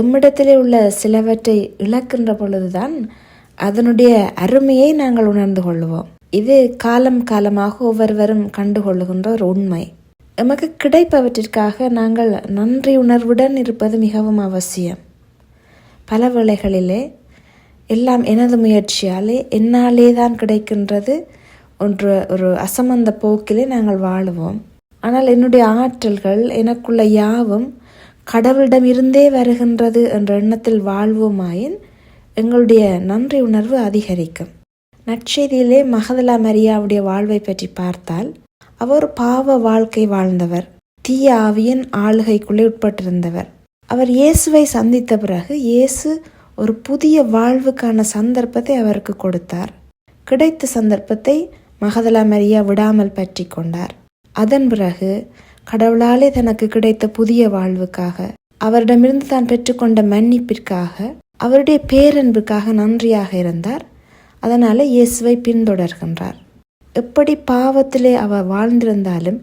எம்மிடத்திலே உள்ள சிலவற்றை இழக்கின்ற பொழுதுதான் அதனுடைய அருமையை நாங்கள் உணர்ந்து கொள்வோம். இது காலம் காலமாக ஒவ்வொருவரும் கண்டுகொள்ளுகின்ற ஒரு உண்மை. எமக்கு கிடைப்பவற்றிற்காக நாங்கள் நன்றி உணர்வுடன் இருப்பது மிகவும் அவசியம். பல வேளைகளிலே எல்லாம் எனது முயற்சியாலே என்னாலே தான் கிடைக்கின்றது ஒன்று ஒரு அசமந்த போக்கிலே நாங்கள் வாழுவோம். ஆனால் என்னுடைய ஆற்றல்கள் எனக்குள்ள யாவும் கடவுளிடம் இருந்தே வருகின்றது என்ற எண்ணத்தில் வாழ்வோமாயின் எங்களுடைய நன்றி உணர்வு அதிகரிக்கும். நற்செய்தியிலே மகதலா மரியாவுடைய வாழ்வை பற்றி பார்த்தால் அவர் பாவ வாழ்க்கை வாழ்ந்தவர் தீய ஆவியின் ஆளுகைக்குள்ளே உட்பட்டிருந்தவர். அவர் இயேசுவை சந்தித்த பிறகு இயேசு ஒரு புதிய வாழ்வுக்கான சந்தர்ப்பத்தை அவருக்கு கொடுத்தார். கிடைத்த சந்தர்ப்பத்தை மகதலா மரியா விடாமல் பற்றி கொண்டார். அதன் பிறகு கடவுளாலே தனக்கு கிடைத்த புதிய வாழ்வுக்காக அவரிடமிருந்து தான் பெற்றுக்கொண்ட மன்னிப்பிற்காக அவருடைய பேரன்புக்காக நன்றியாக இருந்தார். அதனால இயேசுவை பின்தொடர்கின்றார். எப்படி பாவத்திலே அவர் வாழ்ந்திருந்தாலும்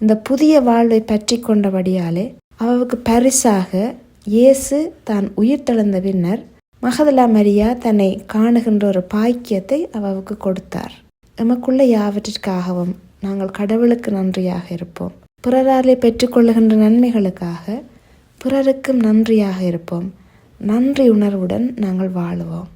இந்த புதிய வாழ்வை பற்றி கொண்டபடியாலே அவருக்கு பரிசாக இயேசு தான் உயிர் தெழுந்த பின்னர் மகதலா மரியா தன்னை காணுகின்ற ஒரு பாக்கியத்தை அவருக்கு கொடுத்தார். எமக்குள்ள யாவற்றிற்காகவும் நாங்கள் கடவுளுக்கு நன்றியாக இருப்போம். பிறராலே பெற்றுக்கொள்ளுகின்ற நன்மைகளுக்காக பிறருக்கும் நன்றியாக இருப்போம். நன்றி உணர்வுடன் நாங்கள் வாழுவோம்.